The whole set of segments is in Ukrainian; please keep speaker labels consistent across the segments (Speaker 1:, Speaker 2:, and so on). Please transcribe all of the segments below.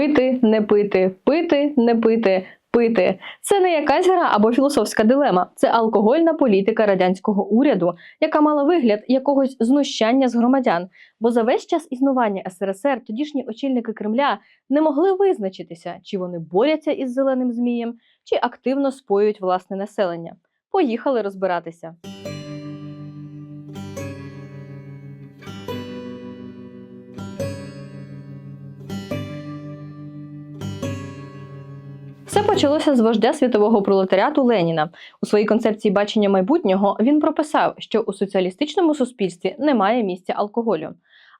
Speaker 1: Пити, не пити, пити, не пити, пити. Це не якась гра або філософська дилема. Це алкогольна політика радянського уряду, яка мала вигляд якогось знущання з громадян. Бо за весь час існування СРСР тодішні очільники Кремля не могли визначитися, чи вони борються із зеленим змієм, чи активно споюють власне населення. Поїхали розбиратися. Почалося з вождя світового пролетаріату Леніна. У своїй концепції бачення майбутнього він прописав, що у соціалістичному суспільстві немає місця алкоголю.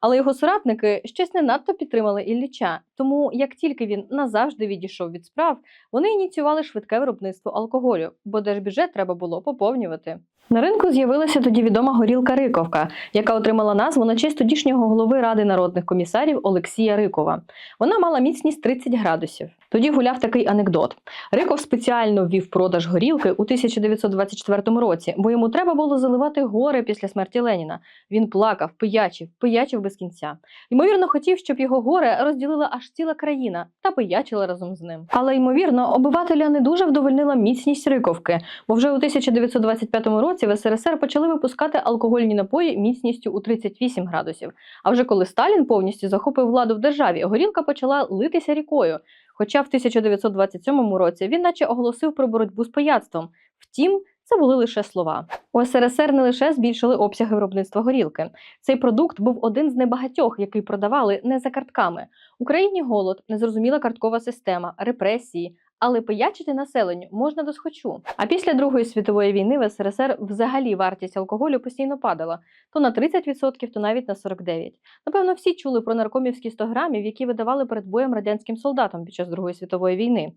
Speaker 1: Але його соратники щось не надто підтримали Ілліча. Тому, як тільки він назавжди відійшов від справ, вони ініціювали швидке виробництво алкоголю, бо держбюджет треба було поповнювати. На ринку з'явилася тоді відома горілка Риковка, яка отримала назву на честь тодішнього голови ради народних комісарів Олексія Рикова. Вона мала міцність 30 градусів. Тоді гуляв такий анекдот: Риков спеціально ввів продаж горілки у 1924 році, бо йому треба було заливати гори після смерті Леніна. Він плакав, пиячив, пиячив без кінця. Ймовірно, хотів, щоб його горе розділила аж ціла країна та пиячила разом з ним. Але ймовірно, обивателя не дуже вдовольнила міцність Риковки, бо вже у 1925 році в СРСР почали випускати алкогольні напої міцністю у 38 градусів. А вже коли Сталін повністю захопив владу в державі, горілка почала литися рікою. Хоча в 1927 році він наче оголосив про боротьбу з пияцтвом. Втім, це були лише слова. У СРСР не лише збільшили обсяги виробництва горілки. Цей продукт був один з небагатьох, який продавали не за картками. Україні голод, незрозуміла карткова система, репресії. Але пиячити населенню можна досхочу. А після Другої світової війни в СРСР взагалі вартість алкоголю постійно падала то на 30%, то навіть на 49%. Напевно, всі чули про наркомівські 100 грамів, які видавали перед боєм радянським солдатам під час Другої світової війни.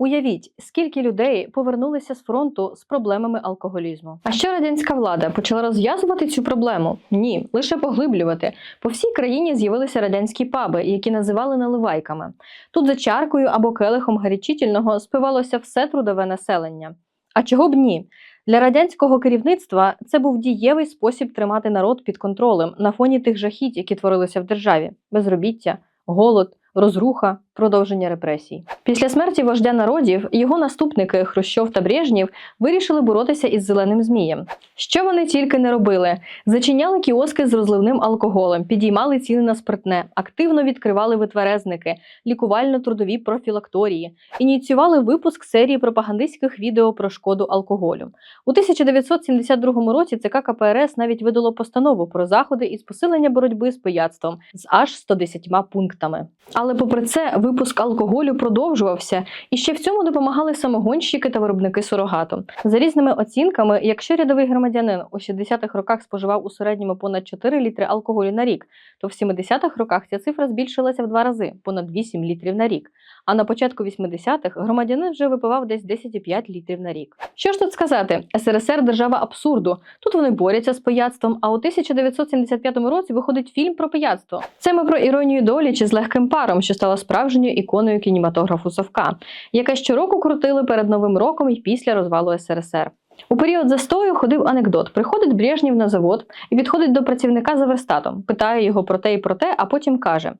Speaker 1: Уявіть, скільки людей повернулися з фронту з проблемами алкоголізму. А що радянська влада почала розв'язувати цю проблему? Ні, лише поглиблювати. По всій країні з'явилися радянські паби, які називали наливайками. Тут за чаркою або келихом гарячительного спивалося все трудове населення. А чого б ні? Для радянського керівництва це був дієвий спосіб тримати народ під контролем на фоні тих жахіть, які творилися в державі: безробіття, голод, розруха, продовження репресій. Після смерті вождя народів його наступники Хрущов та Брежнєв вирішили боротися із зеленим змієм. Що вони тільки не робили: зачиняли кіоски з розливним алкоголем, підіймали ціни на спиртне, активно відкривали витверезники, лікувально-трудові профілакторії, ініціювали випуск серії пропагандистських відео про шкоду алкоголю. У 1972 році ЦК КПРС навіть видало постанову про заходи із посилення боротьби з пияцтвом з аж 110 пунктами. Але попри це, випуск алкоголю продовжувався, і ще в цьому допомагали самогонщики та виробники сурогату. За різними оцінками, якщо рядовий громадянин у 60-х роках споживав у середньому понад 4 літри алкоголю на рік, то в 70-х роках ця цифра збільшилася в два рази понад 8 літрів на рік. А на початку 80-х громадянин вже випивав десь 10,5 літрів на рік. Що ж тут сказати? СРСР держава абсурду. Тут вони борються з пияцтвом. А у 1975 році виходить фільм про пияцтво. Це ми про іронію долі чи з легким паром, що стала справжньою іконою кінематографу Совка, яка щороку крутили перед новим роком і після розвалу СРСР. У період застою ходив анекдот. Приходить Брежнєв на завод і підходить до працівника за верстатом, питає його про те і про те, а потім каже: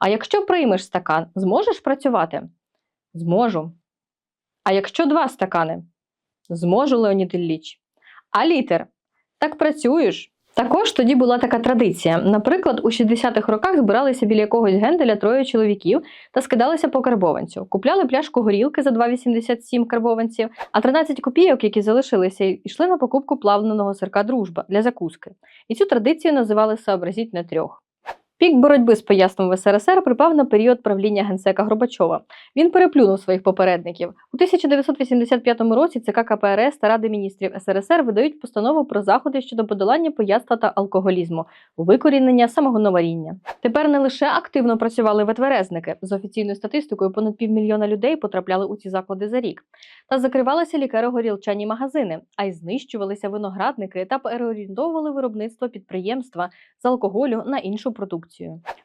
Speaker 1: А якщо приймеш стакан, зможеш працювати? Зможу. А якщо два стакани? Зможу, Леонід Ілліч. А літер? Так працюєш. Також тоді була така традиція. Наприклад, у 60-х роках збиралися біля якогось генделя троє чоловіків та скидалися по карбованцю. Купляли пляшку горілки за 2,87 карбованців, а 13 копійок, які залишилися, йшли на покупку плавленого сирка дружба для закуски. І цю традицію називали «сообразіть на трьох. Пік боротьби з пияцтвом в СРСР припав на період правління генсека Горбачова. Він переплюнув своїх попередників. У 1985 році ЦК КПРС та Ради міністрів СРСР видають постанову про заходи щодо подолання пияцтва та алкоголізму, викорінення самогоноваріння. Тепер не лише активно працювали ветверезники. За офіційною статистикою, понад півмільйона людей потрапляли у ці заклади за рік. Та закривалися лікаро-горілчані магазини, а й знищувалися виноградники та переорієнтовували виробництво підприємства з алкоголю на іншу продукцію.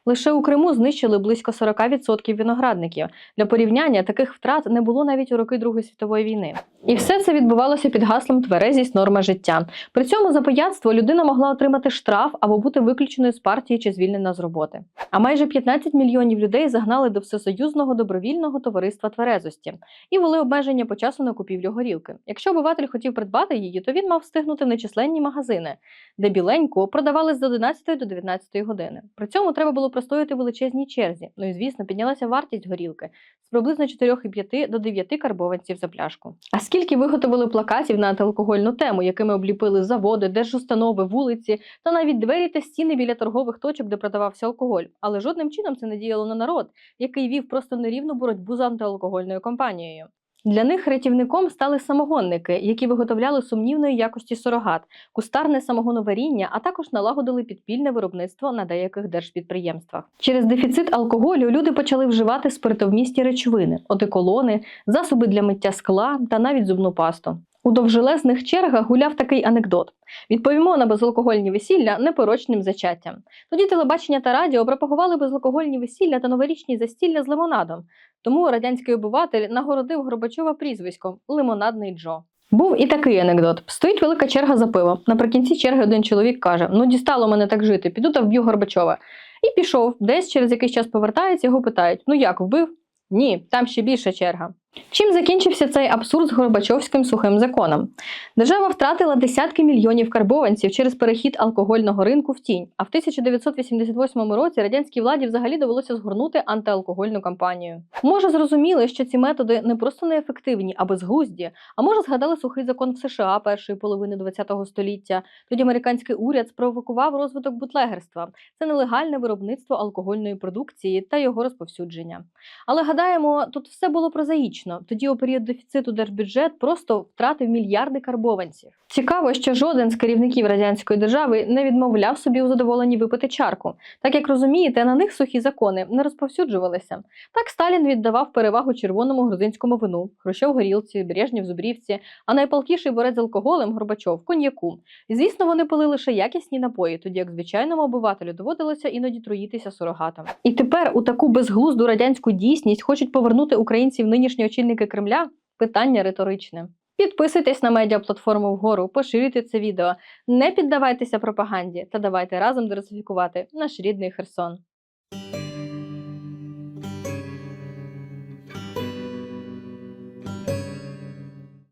Speaker 1: Лише у Криму знищили близько 40% виноградників. Для порівняння таких втрат не було навіть у роки Другої світової війни. І все це відбувалося під гаслом тверезість норма життя. При цьому за пияцтво людина могла отримати штраф або бути виключеною з партії чи звільнена з роботи. А майже 15 мільйонів людей загнали до всесоюзного добровільного товариства тверезості і ввели обмеження по часу на купівлю горілки. Якщо обиватель хотів придбати її, то він мав встигнути нечисленні магазини, де біленьку продавали з 11 до 19 години. При цьому треба було простояти в величезній черзі. Ну і звісно, піднялася вартість горілки з приблизно 4,5 до 9 карбованців за пляшку. А скільки виготовили плакатів на антиалкогольну тему, якими обліпили заводи, держустанови, вулиці та навіть двері та стіни біля торгових точок, де продавався алкоголь. Але жодним чином це не діяло на народ, який вів просто нерівну боротьбу з антиалкогольною компанією. Для них рятівником стали самогонники, які виготовляли сумнівної якості сурогат, кустарне самогоноваріння, а також налагодили підпільне виробництво на деяких держпідприємствах. Через дефіцит алкоголю люди почали вживати спиртовмісті речовини, одеколони, засоби для миття скла та навіть зубну пасту. У довжелезних чергах гуляв такий анекдот: відповімо на безалкогольні весілля непорочним зачаттям. Тоді телебачення та радіо пропагували безалкогольні весілля та новорічні застілля з лимонадом. Тому радянський обиватель нагородив Горбачова прізвиськом Лимонадний Джо. Був і такий анекдот: стоїть велика черга за пивом. Наприкінці черги один чоловік каже: Ну, дістало мене так жити, піду та вб'ю Горбачова. І пішов. Десь через якийсь час повертається, його питають: Ну як, вбив? Ні, там ще більша черга. Чим закінчився цей абсурд з Горбачовським сухим законом? Держава втратила десятки мільйонів карбованців через перехід алкогольного ринку в тінь. А в 1988 році радянській владі взагалі довелося згорнути антиалкогольну кампанію. Може, зрозуміли, що ці методи не просто неефективні, а безглузді, а може, згадали сухий закон в США першої половини ХХ століття. Тоді американський уряд спровокував розвиток бутлегерства. Це нелегальне виробництво алкогольної продукції та його розповсюдження. Але гадаємо, тут все було прозаїчно. Тоді у період дефіциту держбюджет просто втратив мільярди карбованців. Цікаво, що жоден з керівників радянської держави не відмовляв собі у задоволенні випити чарку. Так як розумієте, на них сухі закони не розповсюджувалися. Так Сталін віддавав перевагу червоному грузинському вину, Хрущов горілці, Брежнєв зубрівці, а найпалкіший борець з алкоголем Горбачов коньяку. І звісно, вони пили лише якісні напої, тоді як звичайному обивателю доводилося іноді труїтися сурогатом. І тепер у таку безглузду радянську дійсність хочуть повернути українців нинішні очільники Кремля? Питання риторичне. Підписуйтесь на медіаплатформу вгору, поширюйте це відео, не піддавайтеся пропаганді та давайте разом диверсифікувати наш рідний Херсон.